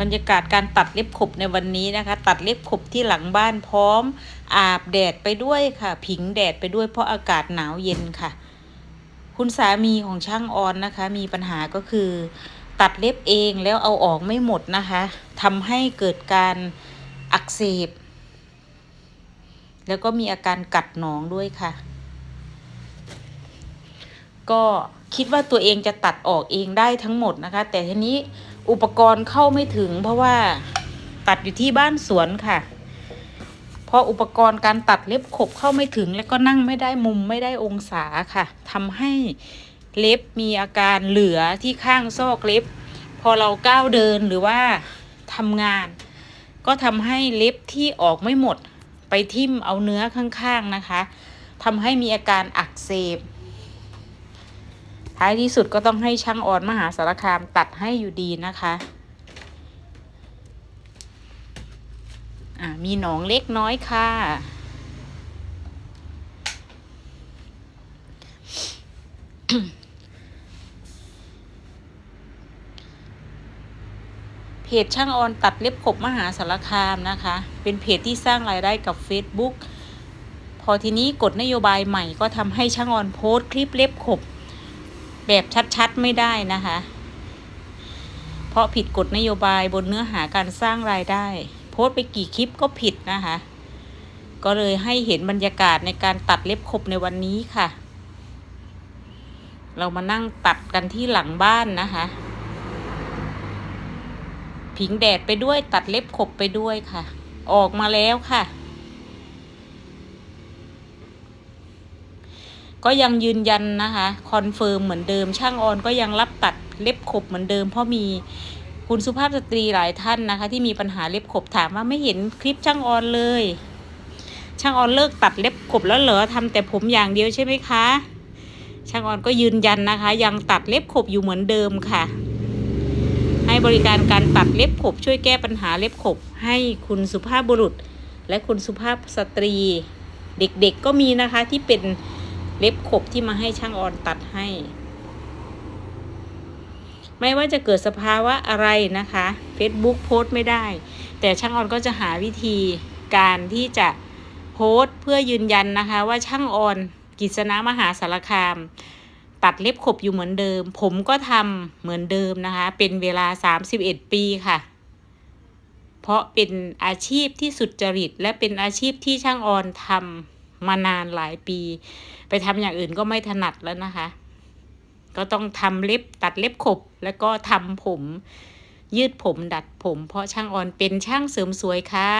บรรยากาศการตัดเล็บขบในวันนี้นะคะ ตัดเล็บขบที่หลังบ้านพร้อม อาบแดดไปด้วยค่ะ ผิงแดดไปด้วยเพราะอากาศหนาวเย็นค่ะ คุณสามีของช่างออนนะคะ มีปัญหาก็คือ ตัดเล็บเองแล้วเอาออกไม่หมดนะคะทำให้เกิดการอักเสบ แล้วก็มีอาการกัดหนองด้วยค่ะ ก็คิดว่าตัวเองจะตัดออกเองได้ทั้งหมดนะคะ แต่ทีนี้อุปกรณ์เข้าไม่ถึง เพราะว่าตัดอยู่ที่บ้านสวนค่ะ เพราะอุปกรณ์การตัดเล็บขบเข้าไม่ถึง แล้วก็นั่งไม่ได้มุมไม่ได้องศาค่ะทำให้เล็บมีอาการเหลือที่ข้างซอกเล็บ พอเราก้าวเดินหรือว่าทำงาน ก็ทำให้เล็บที่ออกไม่หมด ไปทิ่มเอาเนื้อข้างๆนะคะทำให้มีอาการอักเสบ ท้ายที่สุดก็ต้องให้ช่างออนมหาสารคามตัดให้อยู่ดีนะคะมีหนองเล็กน้อยค่ะ เพจช่างออนตัดเล็บขบมหาสารคามนะคะ เป็นเพจที่สร้างรายได้กับ Facebook พอทีนี้กฎนโยบายใหม่ก็ทำให้ช่างออนโพสต์คลิปเล็บขบ แบบชัดๆไม่ได้นะคะ เพราะผิดกฎนโยบายบนเนื้อหาการสร้างรายได้ โพสต์ไปกี่คลิปก็ผิดนะคะ ก็เลยให้เห็นบรรยากาศในการตัดเล็บขบในวันนี้ค่ะ เรามานั่งตัดกันที่หลังบ้านนะคะ ผิงแดดไปด้วยตัดเล็บขบไปด้วยค่ะ ออกมาแล้วค่ะ ก็ยังยืนยันนะคะคอนเฟิร์มเหมือนเดิม ช่างออนก็ยังรับตัดเล็บขบเหมือนเดิม เพราะมีคุณสุภาพสตรีหลายท่านนะคะ ที่มีปัญหาเล็บขบถามว่าไม่เห็นคลิปช่างออนเลย ช่างออนเลิกตัดเล็บขบแล้วเหรอทำแต่ผมอย่างเดียวใช่ไหมคะ ช่างออนก็ยืนยันนะคะ ยังตัดเล็บขบอยู่เหมือนเดิมค่ะ ให้บริการการตัดเล็บขบช่วยแก้ปัญหาเล็บขบ ให้คุณสุภาพบุรุษ และคุณสุภาพสตรี เด็กๆก็มีนะคะที่เป็น เล็บขบที่มาให้ช่างออนตัดให้ ไม่ว่าจะเกิดสภาวะอะไรนะคะ Facebook โพสต์ไม่ได้ แต่ช่างออนก็จะหาวิธีการที่จะโพสต์เพื่อยืนยันนะคะว่าช่างออนกิษณะมหาสารคาม ตัดเล็บขบอยู่เหมือนเดิม ผมก็ทำเหมือนเดิมนะคะ เป็นเวลา 31 ปีค่ะ เพราะเป็นอาชีพที่สุดจริต และเป็นอาชีพที่ช่างออนทำ มานานหลายปี ไปทำอย่างอื่นก็ไม่ถนัดแล้วนะคะ ก็ต้องทำเล็บตัดเล็บขบ แล้วก็ทำผม ยืดผมดัดผม เพราะช่างออนเป็นช่างเสริมสวยค่ะ